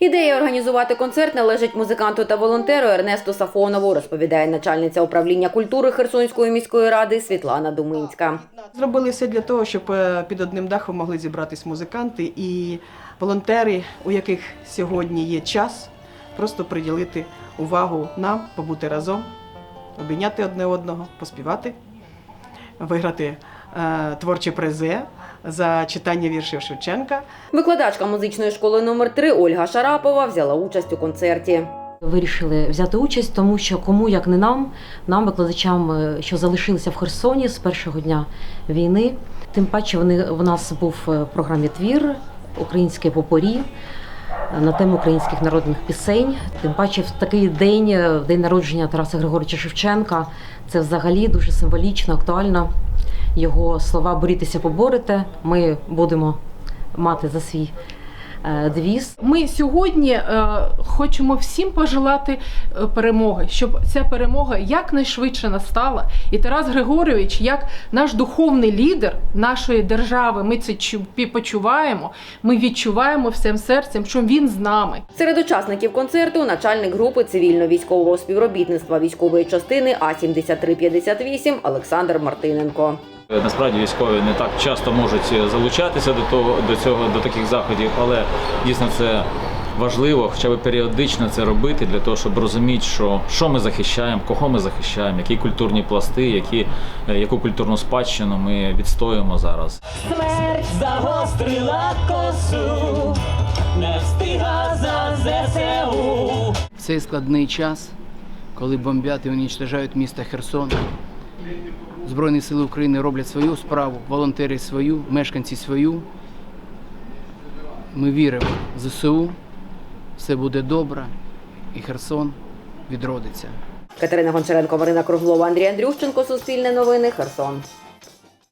Ідея організувати концерт належить музиканту та волонтеру Ернесту Сафонову, розповідає начальниця управління культури Херсонської міської ради Світлана Думинська. Зробили все для того, щоб е, під одним дахом могли зібратись музиканти і волонтери, у яких сьогодні є час, просто приділити увагу нам, побути разом, обійняти одне одного, поспівати, виграти е, творче призе за читання віршів Шевченка. Викладачка музичної школи номер 3 Ольга Шарапова взяла участь у концерті. Вирішили взяти участь, тому що кому як не нам, нам, викладачам, е, що залишилися в Херсоні з першого дня війни. Тим паче вони в нас був е, в програмі твір українське попорі на тему українських народних пісень. Тим паче в такий день, е, в день народження Тараса Григоровича Шевченка, це взагалі дуже символічно, актуально. Його слова борітеся, поборете. Ми будемо мати за свій е, девіз. Ми сьогодні е, хочемо всім пожелати е, перемоги, щоб ця перемога якнайшвидше настала. І Тарас Григорович, як наш духовний лідер нашої держави, ми це чу- почуваємо. Ми відчуваємо всім серцем, що він з нами. Серед учасників концерту начальник групи цивільно-військового співробітництва військової частини А 7358 Олександр Мартиненко. Насправді військові не так часто можуть залучатися до того до цього до таких заходів, але дійсно це важливо, хоча б періодично це робити для того, щоб розуміти, що, що ми захищаємо, кого ми захищаємо, які культурні пласти, які, е, яку культурну спадщину ми відстоюємо зараз. Смерть загострила косу, не встигла за ЗСУ. В цей складний час, коли бомбять і унічтожають місто Херсон, Збройні сили України роблять свою справу, волонтери свою, мешканці свою. Ми віримо в ЗСУ, все буде добре, і Херсон відродиться. Катерина Гончаренко, Марина Круглова, Андрій Андрющенко, Суспільне новини, Херсон.